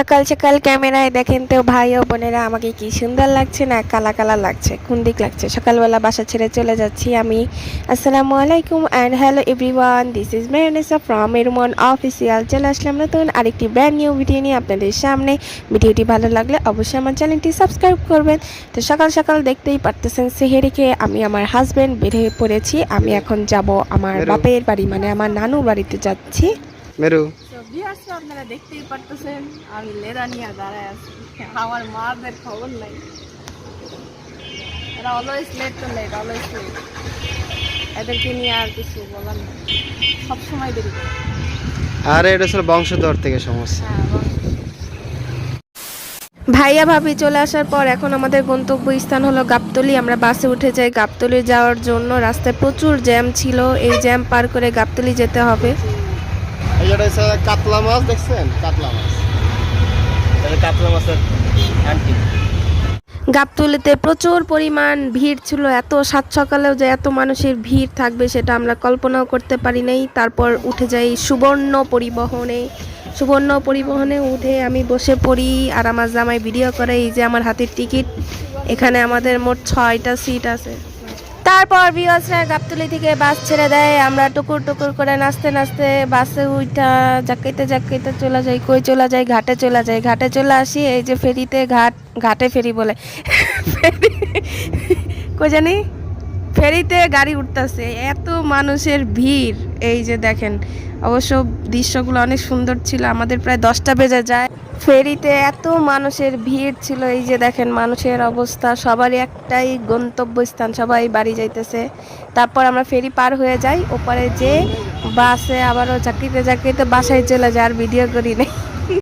সকাল সকাল ক্যামেরায় দেখেন তো ভাই ও বোনেরা আমাকে কি সুন্দর লাগছে না কালা কালা লাগছে কোন দিক লাগছে। সকালবেলা বাসা ছেড়ে চলে যাচ্ছি আমি। আসসালামু আলাইকুম and hello everyone this is মেরনেসা from এরমন অফিসিয়াল চলে আসলাম নতুন আরেকটি ব্র্যান্ড নিউ ভিডিও নিয়ে আপনাদের সামনে। ভিডিওটি ভালো লাগলে অবশ্যই আমার চ্যানেলটি সাবস্ক্রাইব করবেন। তো সকাল সকাল দেখতেই পারতেছেন সেহেরিকে আমি আমার হাজব্যান্ড বেরিয়ে পড়েছি। আমি এখন যাব আমার বাপের বাড়ি মানে আমার নানু বাড়িতে যাচ্ছি। মেরু। ভিউয়ার্স আপনারা দেখতেই পারতেছেন আমি লেদা নিয়ে দাঁড়ায় আছি। আমার মাদের খবর নাই। এরা অলওয়েজ লেট তো লেট অলওয়েজ লেট এদেরকে নিয়ে আর কিছু বলার নেই। সবসময় দেরি করে। আরে এটা ছিল বংশধর থেকে সমস্যা। হ্যাঁ ভাইয়া ভাবি চলে আসার পর এখন আমাদের গন্তব্য স্থান হলো গাবতলি। আমরা বাসে উঠে যাই গাবতলি যাওয়ার জন্য। রাস্তায় প্রচুর জ্যাম ছিল। এই জ্যাম পার করে গাবতলি যেতে হবে। কাতলা মাছ, দেখছেন? কাতলা মাছ। গাবতলিতে প্রচুর পরিমাণ ভিড় ছিল, এত সাত সকালেও যে এত মানুষের ভিড় থাকবে সেটা আমরা কল্পনাও করতে পারি নাই। তারপর উঠে যাই সুবর্ণ পরিবহনে। সুবর্ণ পরিবহনে উঠে আমি বসে পড়ি আর আমার জামাই ভিডিও করে, এই যে আমার হাতের টিকিট এখানে আমাদের মোট ছয়টা সিট আছে। তারপর বিওয়াসরা গাবতলি থেকে বাস ছেড়ে দেয়। আমরা টুকুর টুকুর করে নাচতে নাচতে বাসে উঠা জাকাইতে জাকাইতে চলে যাই, কই চলে যাই, ঘাটে চলে যাই। ঘাটে চলে আসি, এই যে ফেরিতে ঘাট, ঘাটে ফেরি বলে। কই জানি? ফেরিতে গাড়ি উঠতেছে। এত মানুষের ভিড়, এই যে দেখেন। অবশ্য দৃশ্যগুলো অনেক সুন্দর ছিল। আমাদের প্রায় দশটা বেজে যায়। ফেরিতে এত মানুষের ভিড় ছিল, এই যে দেখেন মানুষের অবস্থা, সবারই একটাই গন্তব্যস্থান, সবাই বাড়ি যাইতেছে। তারপর আমরা ফেরি পার হয়ে যাই, ওপারে যে বাসে আবারও চাকরিতে চাকরিতে বাসায় চলে যায়, আর ভিডিও করি নেই।